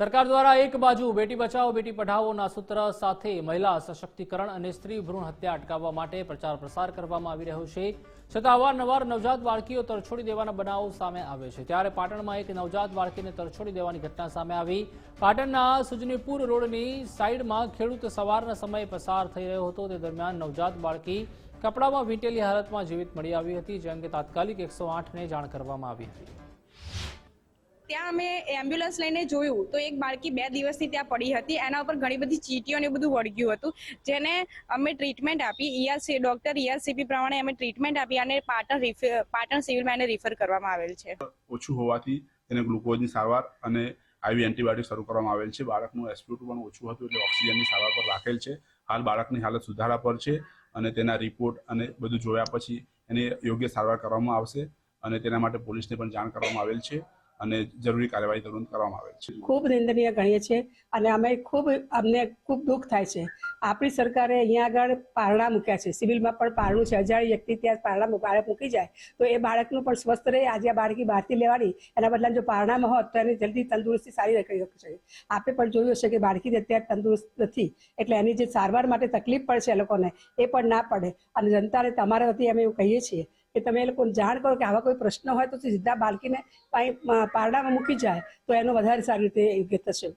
સરકાર દ્વારા એક બાજુ બેટી બચાવો, બેટી પઢાઓના સૂત્ર સાથે મહિલા સશક્તિકરણ અને સ્ત્રી ભ્રૂણ હત્યા અટકાવવા માટે પ્રચાર પ્રસાર કરવામાં આવી રહ્યો છે. છતાં અવારનવાર નવજાત બાળકીઓ તરછોડી દેવાના બનાવો સામે આવે છે. ત્યારે પાટણમાં એક નવજાત બાળકીને તરછોડી દેવાની ઘટના સામે આવી. પાટણના સુજનીપુર રોડની સાઈડમાં ખેડૂત સવારના સમયે પસાર થઈ રહ્યો હતો. તે દરમિયાન નવજાત બાળકી કપડામાં વીંટેલી હાલતમાં જીવિત મળી આવી હતી. જે અંગે તાત્કાલિક એકસો આઠને જાણ કરવામાં આવી હતી. ત્યાં અમે એમ્બ્યુલન્સ લઈને જોયું તો એક બાળકી બે દિવસથી ત્યાં પડી હતી. એના ઉપર ઘણી બધી ચીટીઓ ને બધું વળગ્યું હતું. જેને અમે ટ્રીટમેન્ટ આપી. ઈઆરસી ડોક્ટર ઈઆરસીપી પ્રમાણે અમે ટ્રીટમેન્ટ આપી અને પાટણ પાટણ સિવિલમાં એને રિફર કરવામાં આવેલ છે. ઓછું હોવાથી તેને ગ્લુકોઝની સારવાર અને આવી એન્ટીબાયોટિક શરૂ કરવામાં આવેલ છે. બાળકનું એસપીટુ પણ ઓછું હતું એટલે ઓક્સિજનની સારવાર પર રાખેલ છે. હાલ બાળકની હાલત સુધારા પર છે અને તેના રિપોર્ટ અને બધું જોયા પછી એને યોગ્ય સારવાર કરવામાં આવશે અને તેના માટે પોલીસને પણ જાણ કરવામાં આવેલ છે. અને જરૂરી કાર્યવાહી તુરંત કરવામાં આવે છે. ખૂબ નિંદનીય ગણીએ છીએ અને અમે ખૂબ, અમને ખૂબ દુઃખ થાય છે. આપણી સરકારે અહીંયા આગળ પારણા મૂક્યા છે. સિવિલમાં પણ પારણું છે. હજાર વ્યક્તિ ત્યાં પારણા બાળક મૂકી જાય તો એ બાળકનું પણ સ્વસ્થ રહે. આજે આ બાળકી બહારથી લેવાની, એના બદલે જો પારણામાં હોત તો એની જલ્દી તંદુરસ્તી સારી રહી શકે આપે પણ જોયું હશે કે બાળકી અત્યારે તંદુરસ્ત નથી. એટલે એની જે સારવાર માટે તકલીફ પડશે એ લોકોને, એ પણ ના પડે. અને જનતાને તમારા વતી અમે એવું કહીએ છીએ કે તમે એ લોકોને જાણ કરો કે આવા કોઈ પ્રશ્ન હોય તો સીધા બાળકીને પાણી પારડામાં મૂકી જાય, તો એનો વધારે સારી રીતે થશે.